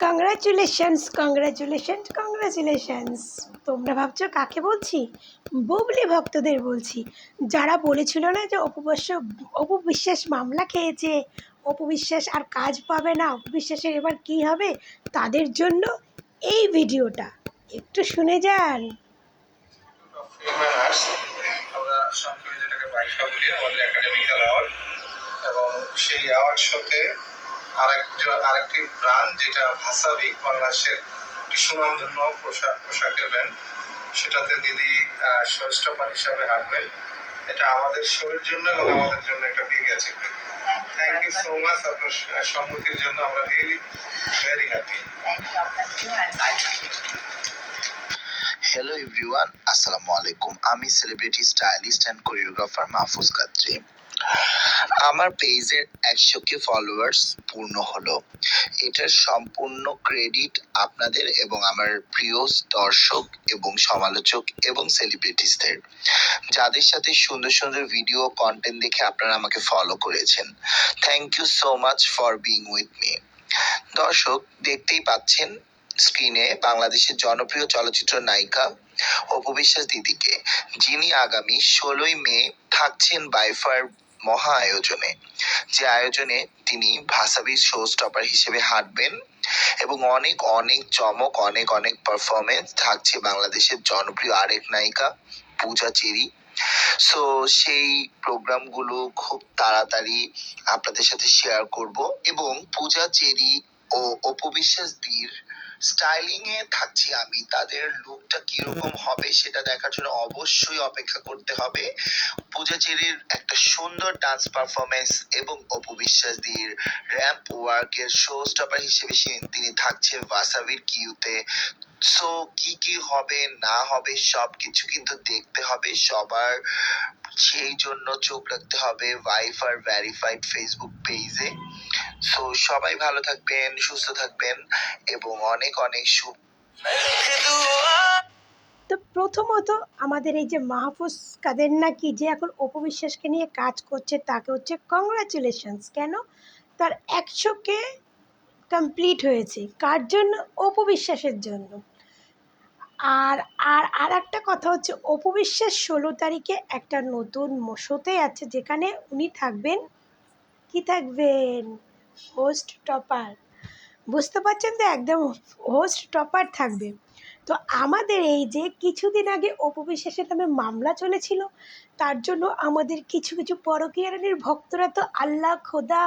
Congratulations congratulations congratulations তোমরা ভাবছ কাকে বলছি? বুবলি ভক্তদের বলছি। যারা বলেছিল না যে অপবশ্য অপবিশ্বাস মামলা খেয়েছে, অপবিশ্বাস আর কাজ পাবে না, অপবিশ্বাসের এবার কি হবে? তাদের জন্য এই ভিডিওটা। একটু শুনে যান। আমরা সেই শোতে আরেক আরেকটি ব্র্যান্ড যেটা ভাসাবি বাংলাদেশের পোশাক, পোশাকের ব্র্যান্ড সেটাতে দিদি হিসাবে হাঁটবেন এটা আমাদের শোয়ের জন্য এবং আমাদের জন্য একটা big thank you so much আপনার সম্মতির জন্য আমরা really very happy hello everyone আসসালামু আলাইকুম। আমি celebrity stylist and choreographer Mahfuz Kadri. আমার পেজের একশো কে ফলোয়ার্স পূর্ণ হলো। এটার সম্পূর্ণ ক্রেডিট আপনাদের এবং আমার প্রিয় দর্শক এবং সমালোচক এবং সেলিব্রিটিসদের যাদের সাথে সুন্দর সুন্দর ভিডিও কন্টেন্ট দেখে আপনারা আমাকে ফলো করেছেন। Thank you so much for being with me দর্শক, দেখতেই পাচ্ছেন স্ক্রিনে বাংলাদেশের জনপ্রিয় চলচ্চিত্র নায়িকা অপবিশ্বাস দিদিকে, যিনি আগামী ষোলোই মে থাকছেন বাইফার মহা আয়োজনে। যে আয়োজনে তিনি ভাসাবি শো স্টপার হিসেবে হাঁটবেন এবং অনেক অনেক চমক, অনেক অনেক পারফরমেন্স থাকছে বাংলাদেশের জনপ্রিয় আরেক নায়িকা পূজা চেরি। সো সেই প্রোগ্রামগুলো খুব তাড়াতাড়ি আপনাদের সাথে শেয়ার করব এবং পূজা চেরি ও অপবিশ্বাস দীর স্টাইলিং এ থাকছি আমি। তাদের লুকটা কীরকম হবে সেটা দেখার জন্য অবশ্যই অপেক্ষা করতে হবে। পূজা চেরির একটা সুন্দর ডান্স পারফরমেন্স এবং অপবিশ্বাস দীর র্যাম্প ওয়ার্কের শো স্টপার হিসেবে সে- তিনি থাকছে ভাসাবির কিউতে সো কি কি হবে না হবে সব কিছু কিন্তু দেখতে হবে। সবার সেই জন্য চোখ রাখতে হবে ওয়াইফার ভ্যারিফাইড ফেসবুক পেজে সো সবাই ভালো থাকবেন, সুস্থ থাকবেন এবং অনেক অনেক শুভ তো প্রথমত আমাদের এই যে মাহফুজ কাদের নাকি যে এখন অপবিশ্বাসকে নিয়ে কাজ করছে, তাকে হচ্ছে কংগ্রাচুলেশনস কেন? তার একশোকে কমপ্লিট হয়েছে। কার জন্য? অপবিশ্বাসের জন্য। আর আর আর একটা কথা হচ্ছে, অপবিশ্বাস ষোলো তারিখে একটা নতুন শোতে আছে, যেখানে উনি থাকবেন। কি থাকবেন? হোস্ট টপার বুঝতে পারছেন তো? একদম হোস্ট টপার থাকবে। তো আমাদের এই যে কিছুদিন আগে অপবিশ্বাসের নামে মামলা চলেছিল, তার জন্য আমাদের কিছু কিছু পরকীয়ারানির ভক্তরা তো আল্লাহ, খোদা,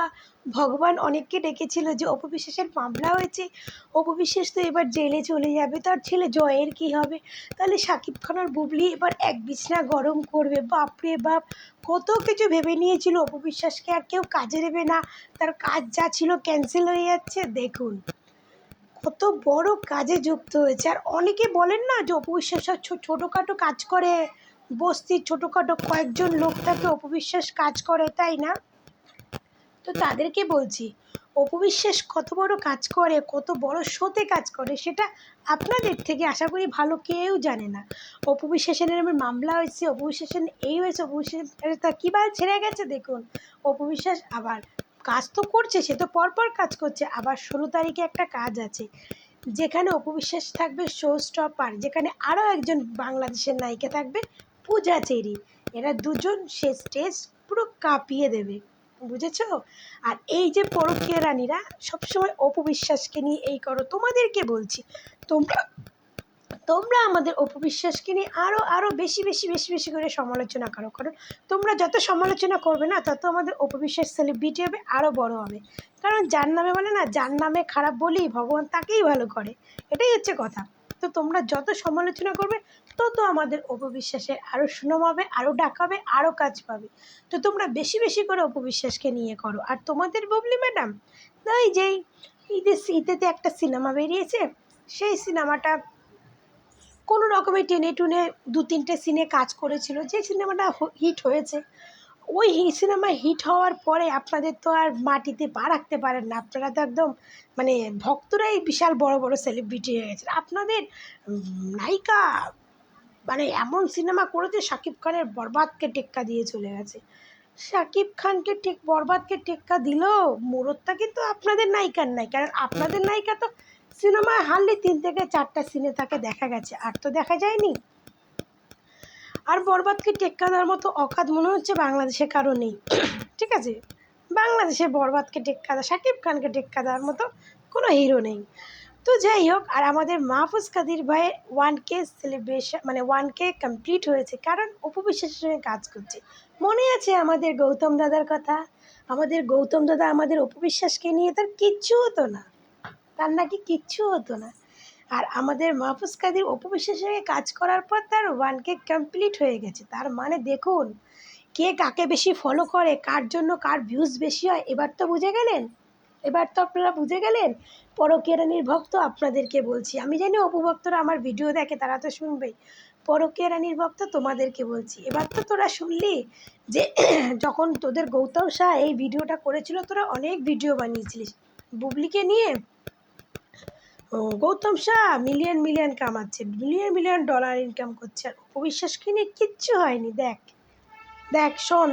ভগবান অনেককে ডেকেছিল যে অপবিশ্বাসের মামলা হয়েছে। অপবিশ্বাস তো এবার জেলে চলে যাবে তার ছেলে জয়ের কি হবে? তাহলে সাকিব খান আর বুবলি এবার এক বিছনা গরম করবে, বাপরে বাপ! কত কিছু ভেবে নিয়েছিল অপবিশ্বাসকে, আর কেউ কাজে দেবে না। তার কাজ যা ছিল ক্যান্সেল হয়ে যাচ্ছে, দেখুন। কত বড় কাজে যুক্ত হয়েছে। আর অনেকে বলেন না যে অপবিশ্বাস ছোটোখাটো কাজ করে বস্তির ছোটোখাটো কয়েকজন লোক তাকে অপবিশ্বাস কাজ করে, তাই না? তো তাদেরকে বলছি, অপবিশ্বাস কত বড় কাজ করে, কত বড় শোতে কাজ করে, সেটা আপনাদের থেকে আশা করি ভালো কেউ জানে না। অপবিশ্বাসের নামে মামলা হয়েছে, অপবিশ্বাসের এই হয়েছে অপবিশ্বাস তার কীভাবে ছেড়ে গেছে দেখুন। অপবিশ্বাস আবার কাজ তো করছে, সে তো পরপর কাজ করছে। আবার ষোলো তারিখে একটা কাজ আছে, যেখানে অপবিশ্বাস থাকবে শো স্টপার যেখানে আরও একজন বাংলাদেশের নায়িকা থাকবে, পূজা চেরি। এরা দুজন সে স্টেজ পুরো কাঁপিয়ে দেবে, বুঝেছ? আর এই যে পরকীয়া রানীরা, সবসময় অপবিশ্বাসকে নিয়ে এই করো, তোমাদেরকে বলছি, তোমরা তোমরা আমাদের অপবিশ্বাসকে নিয়ে আরও আরও বেশি বেশি বেশি বেশি করে সমালোচনা করো কারণ তোমরা যত সমালোচনা করবে না, তত আমাদের অপবিশ্বাস সেলিব্রিটি হবে আরও বড় হবে। কারণ যার নামে বলে না, যার নামে খারাপ বলি, ভগবান তাকেই ভালো করে। এটাই হচ্ছে কথা। তো তোমরা যত সমালোচনা করবে, তত আমাদের অপবিশ্বাসের আরও সুনাম হবে আরও ডাক হবে আরও কাজ পাবে। তো তোমরা বেশি বেশি করে অপবিশ্বাসকে নিয়ে করো। আর তোমাদের ববলি ম্যাডাম? ওই যেই ঈদের, ঈদেতে একটা সিনেমা বেরিয়েছে। সেই সিনেমাটা কোনো রকমের টেনে টুনে দু তিনটে সিনে কাজ করেছিল, যে সিনেমাটা হিট হয়েছে। ওই সিনেমা হিট হওয়ার পরে আপনাদের তো আর মাটিতে পা রাখতে পারেন না। আপনারা তো একদম মানে ভক্তরাই বিশাল বড় বড় সেলিব্রিটি হয়ে গেছে আপনাদের নায়িকা মানে এমন সিনেমা করেছে, শাকিব খানের বরবাদকে টেক্কা দিয়ে চলে গেছে। শাকিব খানকে টেক, বরবাদকে টেক্কা দিল মুরতটা কিন্তু আপনাদের নায়িকার নাই। কারণ আপনাদের নায়িকা তো সিনেমায় হারলে তিন থেকে চারটা সিনে তাকে দেখা গেছে, আর তো দেখা যায়নি। আর বরবাদকে টেক্কা দেওয়ার মতো অকাত মনে হচ্ছে বাংলাদেশে কারও নেই। ঠিক আছে? বাংলাদেশে বরবাদকে টেক্কা দেওয়া, শাকিব খানকে টেক্কা দেওয়ার মতো কোনো হিরো নেই। তো যাই হোক, আর আমাদের মাহফুজ কাদির ভাইয়ের ওয়ান কে সেলিব্রেশন মানে ওয়ান কে কমপ্লিট হয়েছে। কারণ অপু বিশ্বাসের সঙ্গে কাজ করছে। মনে আছে আমাদের গৌতম দাদার কথা? আমাদের গৌতম দাদা আমাদের অপু বিশ্বাসকে নিয়ে তার কিচ্ছু হতো না। তার নাকি কিচ্ছু হতো না। আর আমাদের মাহফুজ কাদির অপু বিশ্বাসের সঙ্গে কাজ করার পর তার ওয়ান কে কমপ্লিট হয়ে গেছে। তার মানে দেখুন, কে কাকে বেশি ফলো করে, কার জন্য কার ভিউজ বেশি হয়, এবার তো বুঝে গেলেন? এবার তো আপনারা বুঝে গেলেন? পরকীয়া রানীর ভক্ত আপনাদেরকে বলছি। আমি জানি অপু ভক্তরা আমার ভিডিও দেখে, তারা তো শুনবেই। পরকীয়া রানীর ভক্ত তোমাদেরকে বলছি। এবার তো তোরা শুনলি যে যখন তোদের গৌতম শাহ এই ভিডিওটা করেছিল, তোরা অনেক ভিডিও বানিয়েছিলিস। বুবলিকে নিয়ে গৌতম শাহ মিলিয়ন মিলিয়ন কামাচ্ছে মিলিয়ন মিলিয়ন ডলার ইনকাম করছে। আর অপবিশ্বাসকে নিয়ে কিচ্ছু হয়নি, দেখ। দেখ, শোন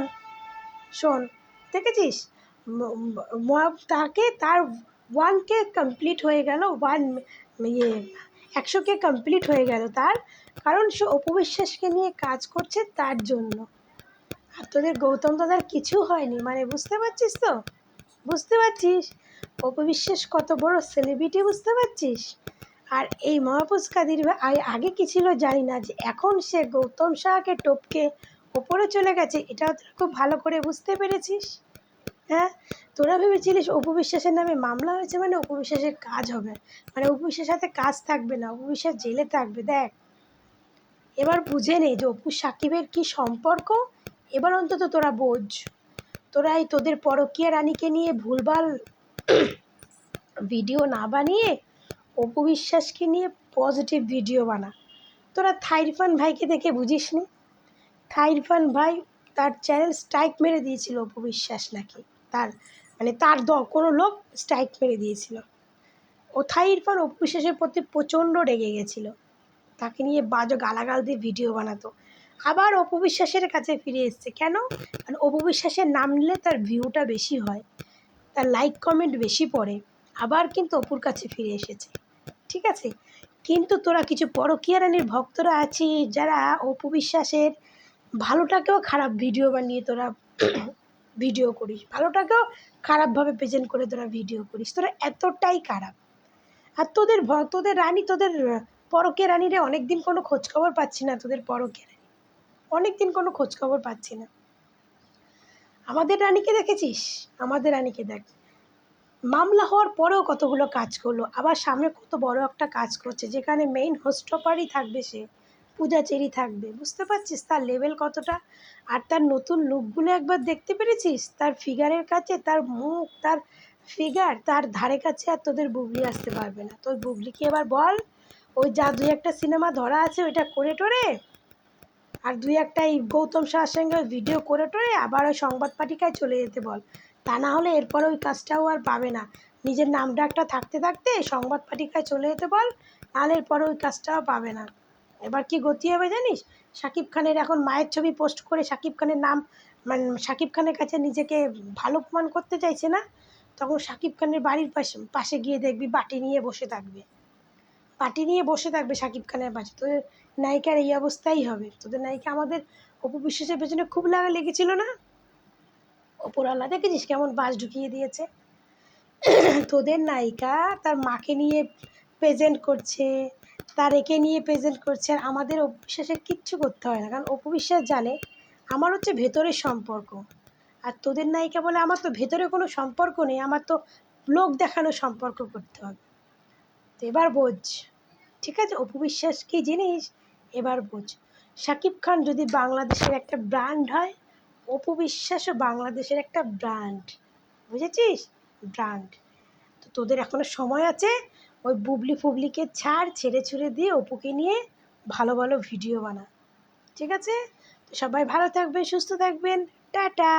শোন, দেখেছিস? তাকে তার ওয়ান কে কমপ্লিট হয়ে গেল ওয়ান ইয়ে একশো কে কমপ্লিট হয়ে গেল তার, কারণ সে অপবিশ্বাসকে নিয়ে কাজ করছে তার জন্য। আর তোদের গৌতম দাদার কিছু হয়নি মানে বুঝতে পারছিস তো? বুঝতে পারছিস? অপবিশ্বাস কত বড় সেলিব্রিটি বুঝতে পারছিস? আর এই মহাপুজ কাদির আগে কি ছিল জানি না, যে এখন সে গৌতম শাহকে টপকে ওপরে চলে গেছে, এটাও তোরা খুব ভালো করে বুঝতে পেরেছিস? হ্যাঁ? তোরা ভেবেছিলিস অপবিশ্বাসের নামে মামলা হয়েছে মানে অপবিশ্বাসের কাজ হবে। মানে অপবিশ্বাসের সাথে কাজ থাকবে না, অপবিশ্বাস জেলে থাকবে, দেখ। এবার বুঝে নে যে অপু সাকিবের কি সম্পর্ক, এবার অন্তত তোরা বোঝ। তোরা এই তোদের পরকীয়া রানীকে নিয়ে ভুলভাল ভিডিও না বানিয়ে অপু বিশ্বাসকে নিয়ে পজিটিভ ভিডিও বানা। তোরা থাইরফান ভাইকে দেখে বুঝিস নি থাইরফান ভাই তার চ্যানেল স্ট্রাইক মেরে দিয়েছিল অপু বিশ্বাস নাকি? তার মানে তার দ, কোনো লোক স্ট্রাইক মেরে দিয়েছিল। ও থাইরফান অপু বিশ্বাসের প্রতি প্রচণ্ড রেগে গেছিল। তাকে নিয়ে বাজো গালাগাল দিয়ে ভিডিও বানাতো। আবার অপু বিশ্বাসের কাছে ফিরে এসছে। কেন? কারণ অপু বিশ্বাসের নাম নিলে তার ভিউটা বেশি হয়। তার লাইক কমেন্ট বেশি পড়ে, আবার কিন্তু অপুর কাছে ফিরে এসেছে। ঠিক আছে? কিন্তু তোরা কিছু পরকীয়া রানীর ভক্তরা আছিস যারা অপু বিশ্বাসের ভালোটাকেও খারাপ ভিডিও বানিয়ে তোরা ভিডিও করিস, ভালোটাকেও খারাপভাবে প্রেজেন্ট করে তোরা ভিডিও করিস। তোরা এতটাই খারাপ। আর তোদের তোদের রানী, তোদের পরকে রানীরে অনেক দিন কোনো খোঁজখবর পাচ্ছি না, তোদের পরকে রানী। অনেক দিন কোনো খোঁজখবর পাচ্ছি না। আমাদের রানীকে দেখেছিস? আমাদের রানীকে দেখ। মামলা হওয়ার পরেও কতগুলো কাজ করল। আবার সামনে কত বড় একটা কাজ করছে, যেখানে মেইন হোস্টপারই থাকবে সে। পূজাচেরি থাকবে। বুঝতে পারছিস তার লেভেল কতটা? আর তার নতুন লুকগুলো একবার দেখতে পেরেছিস? তার ফিগারের কাছে, তার মুখ, তার ফিগার তার ধারে কাছে আর তোদের বুবলি আসতে পারবে না। তোর বুবলিকে এবার বল, ওই যা একটা সিনেমা ধরা আছে, ওইটা করে টোরে আর দুই একটা এই গৌতম শাহর সঙ্গে ভিডিও করে টোরে আবার ওই সংবাদ পাঠিকায় চলে যেতে বল। তা না হলে এরপর ওই কাজটাও আর পাবে না। নিজের নাম ডাকটা থাকতে থাকতে সংবাদ পাঠিকায় চলে যেতে বল নাহলে এরপর ওই কাজটাও পাবে না। এবার কি গতি হবে জানিস? শাকিব খানের এখন মায়ের ছবি পোস্ট করে শাকিব খানের নাম মানে শাকিব খানের কাছে নিজেকে ভালো প্রমাণ করতে চাইছে না? তখন শাকিব খানের বাড়ির পাশে পাশে গিয়ে দেখবি, বাটি নিয়ে বসে থাকবে। বাটি নিয়ে বসে থাকবে শাকিব খানের পাশে তোদের নায়িকার এই অবস্থাই হবে। তোদের নায়িকা আমাদের অপু বিশ্বাসের পেছনে খুব লাগা লেগেছিল না? ওপরওয়ালা দেখেছিস কেমন বাস ঢুকিয়ে দিয়েছে? তোদের নায়িকা তার মাকে নিয়ে প্রেজেন্ট করছে, তার একে নিয়ে প্রেজেন্ট করছে, আর আমাদের অপবিশ্বাসের কিচ্ছু করতে হয় না। কারণ অপবিশ্বাস জানে আমার হচ্ছে ভেতরের সম্পর্ক। আর তোদের নায়িকা বলে আমার তো ভেতরে কোনো সম্পর্ক নেই, আমার তো লোক দেখানো সম্পর্ক করতে হবে। তো এবার বোঝ। ঠিক আছে? অপবিশ্বাস কী জিনিস? এবার বোঝ। শাকিব খান যদি বাংলাদেশের একটা ব্র্যান্ড হয় অপু বিশ্বাসও বাংলাদেশের একটা ব্র্যান্ড। বুঝেছিস? ব্র্যান্ড। তো তোদের এখনও সময় আছে? ওই বুবলি ফুবলিকে ছাড়, ছেড়ে ছুড়ে দিয়ে অপুকে নিয়ে ভালো ভালো ভিডিও বানা। ঠিক আছে? তো সবাই ভালো থাকবেন, সুস্থ থাকবেন। টাটা!